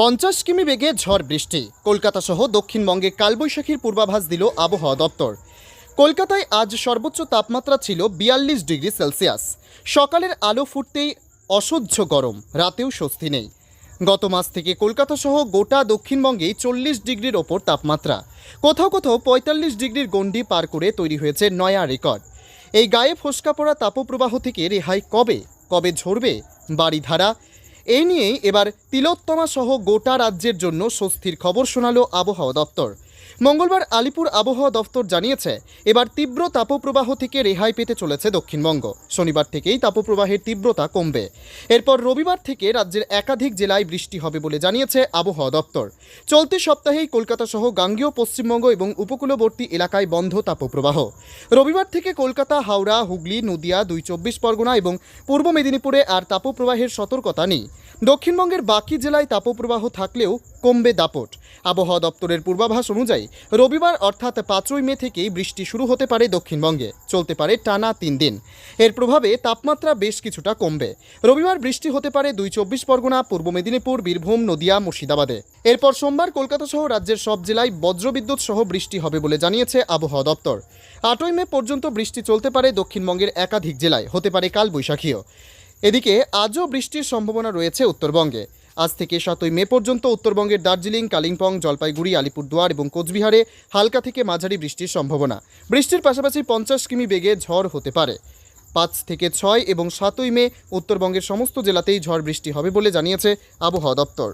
পঞ্চাশ কিমি বেগে ঝড় বৃষ্টি। কলকাতা সহ দক্ষিণবঙ্গে কালবৈশাখীর পূর্বাভাস দিল আবহাওয়া দপ্তর। কলকাতায় আজ সর্বোচ্চ তাপমাত্রা ছিল বিয়াল্লিশ ডিগ্রি সেলসিয়াস। সকালের আলো ফুটতেই অসহ্য গরম, রাতেও স্বস্তি নেই। গত মাস থেকে কলকাতা সহ গোটা দক্ষিণবঙ্গেই চল্লিশ ডিগ্রির ওপর তাপমাত্রা। কোথাও কোথাও পঁয়তাল্লিশ ডিগ্রির গণ্ডি পার করে তৈরি হয়েছে নয়া রেকর্ড। এই গায়ে ফসকা পড়া তাপপ্রবাহ থেকে রেহাই কবে? কবে ঝরবে? বাড়িধারা এই নিয়েই এবার তিলোত্তমা সহ গোটা রাজ্যের জন্য স্বস্তির খবর শোনালো আবহাওয়া দপ্তর। মঙ্গলবার আলিপুর আবহাওয়া দফতর জানিয়েছে, এবার তীব্র তাপপ্রবাহ থেকে রেহাই পেতে চলেছে দক্ষিণবঙ্গ। শনিবার থেকেই তাপপ্রবাহের তীব্রতা কমবে। এরপর রবিবার থেকে রাজ্যের একাধিক জেলায় বৃষ্টি হবে বলে জানিয়েছে আবহাওয়া দপ্তর। চলতি সপ্তাহেই কলকাতা সহ গাঙ্গেয়, পশ্চিমবঙ্গ এবং উপকূলবর্তী এলাকায় বন্ধ তাপপ্রবাহ। রবিবার থেকে কলকাতা, হাওড়া, হুগলি, নদিয়া দুই চব্বিশ পরগনা এবং পূর্ব মেদিনীপুরে আর তাপপ্রবাহের সতর্কতা নেই। দক্ষিণবঙ্গের বাকি জেলায় তাপপ্রবাহ থাকলেও কমবে দাপট। আবহাওয়া দপ্তরের পূর্বাভাস অনুযায়ী রবিবার অর্থাৎ পাঁচই মে থেকেই বৃষ্টি শুরু হতে পারে দক্ষিণবঙ্গে। চলতে পারে টানা তিন দিন। এর প্রভাবে তাপমাত্রা বেশ কিছুটা কমবে। রবিবার বৃষ্টি হতে পারে দুই চব্বিশ পরগনা, পূর্ব মেদিনীপুর, বীরভূম, নদিয়া, মুর্শিদাবাদে। এরপর সোমবার কলকাতা সহ রাজ্যের সব জেলায় বজ্রবিদ্যুৎ সহ বৃষ্টি হবে বলে জানিয়েছে আবহাওয়া দপ্তর। আটই মে পর্যন্ত বৃষ্টি চলতে পারে দক্ষিণবঙ্গের একাধিক জেলায়। হতে পারে কাল বৈশাখীও এদিকে আজও বৃষ্টির সম্ভাবনা রয়েছে উত্তরবঙ্গে। আজ থেকে সাতই মে পর্যন্ত উত্তরবঙ্গের দার্জিলিং, কালিম্পং, জলপাইগুড়ি, আলিপুরদুয়ার এবং কোচবিহারে হালকা থেকে মাঝারি বৃষ্টির সম্ভাবনা। বৃষ্টির পাশাপাশি পঞ্চাশ কিমি বেগে ঝড় হতে পারে। পাঁচ থেকে ছয় এবং সাতই মে উত্তরবঙ্গের সমস্ত জেলাতেই ঝড় বৃষ্টি হবে বলে জানিয়েছে আবহাওয়া দপ্তর।